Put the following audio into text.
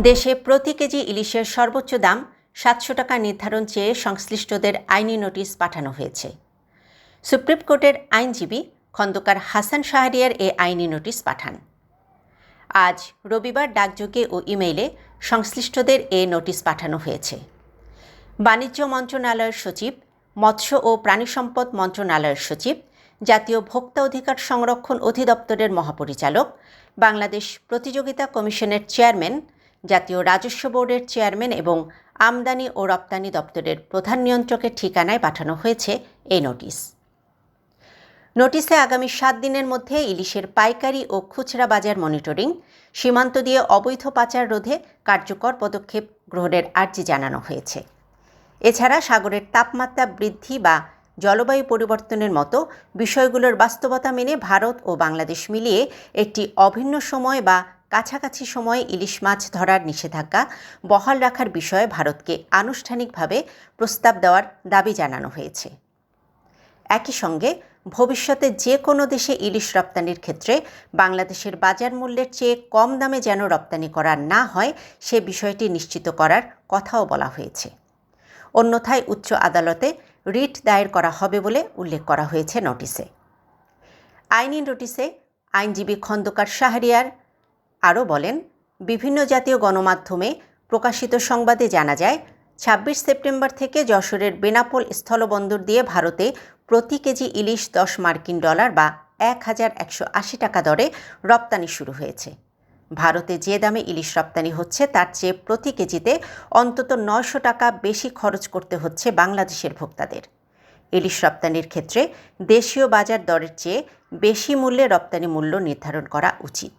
দেশে প্রতি কেজি ইলিশের সর্বোচ্চ দাম সাতশো টাকা নির্ধারণ চেয়ে সংশ্লিষ্টদের আইনি নোটিশ পাঠানো হয়েছে। সুপ্রিম কোর্টের আইনজীবী খন্দকার হাসান শাহরিয়ার এ আইনি নোটিশ পাঠান। আজ রবিবার ডাকযোগে ও ইমেইলে সংশ্লিষ্টদের এ নোটিশ পাঠানো হয়েছে। বাণিজ্য মন্ত্রণালয়ের সচিব, মৎস্য ও প্রাণী সম্পদ মন্ত্রণালয়ের সচিব, জাতীয় ভোক্তা অধিকার সংরক্ষণ অধিদপ্তরের মহাপরিচালক, বাংলাদেশ প্রতিযোগিতা কমিশনের চেয়ারম্যান জাতীয় রাজস্ব বোর্ডের চেয়ারম্যান এবং আমদানি ও রপ্তানি দপ্তরের প্রধান নিয়ন্ত্রকের ঠিকানায় পাঠানো হয়েছে এই নোটিশ। নোটিশে আগামী সাত দিনের মধ্যে ইলিশের পাইকারি ও খুচরা বাজার মনিটরিং, সীমান্ত দিয়ে অবৈধ পাচার রোধে কার্যকর পদক্ষেপ গ্রহণের আর্জি জানানো হয়েছে। এছাড়া সাগরের তাপমাত্রা বৃদ্ধি বা জলবায়ু পরিবর্তনের মতো বিষয়গুলোর বাস্তবতা মেনে ভারত ও বাংলাদেশ মিলিয়ে একটি অভিন্ন সময় বা কাছাকাছি সময়ে ইলিশ মাছ ধরার নিষেধাজ্ঞা বহাল রাখার বিষয়ে ভারতকে আনুষ্ঠানিকভাবে প্রস্তাব দেওয়ার দাবি জানানো হয়েছে। একই সঙ্গে ভবিষ্যতে যে কোনো দেশে ইলিশ রপ্তানির ক্ষেত্রে বাংলাদেশের বাজার মূল্যের চেয়ে কম দামে যেন রপ্তানি করা না হয়, সে বিষয়টি নিশ্চিত করার কথাও বলা হয়েছে। অন্যথায় উচ্চ আদালতে রিট দায়ের করা হবে বলে উল্লেখ করা হয়েছে নোটিশে। আইনি নোটিশে আইনজীবী খন্দকার শাহরিয়ার আরও বলেন, বিভিন্ন জাতীয় গণমাধ্যমে প্রকাশিত সংবাদে জানা যায়, ছাব্বিশ সেপ্টেম্বর থেকে যশোরের বেনাপোল স্থলবন্দর দিয়ে ভারতে প্রতি কেজি ইলিশ দশ মার্কিন ডলার বা এক হাজার একশো আশি টাকা দরে রপ্তানি শুরু হয়েছে। ভারতে যে দামে ইলিশ রপ্তানি হচ্ছে তার চেয়ে প্রতি কেজিতে অন্তত নয়শো টাকা বেশি খরচ করতে হচ্ছে বাংলাদেশের ভোক্তাদের। ইলিশ রপ্তানির ক্ষেত্রে দেশীয় বাজার দরের চেয়ে বেশি মূল্যে রপ্তানি মূল্য নির্ধারণ করা উচিত।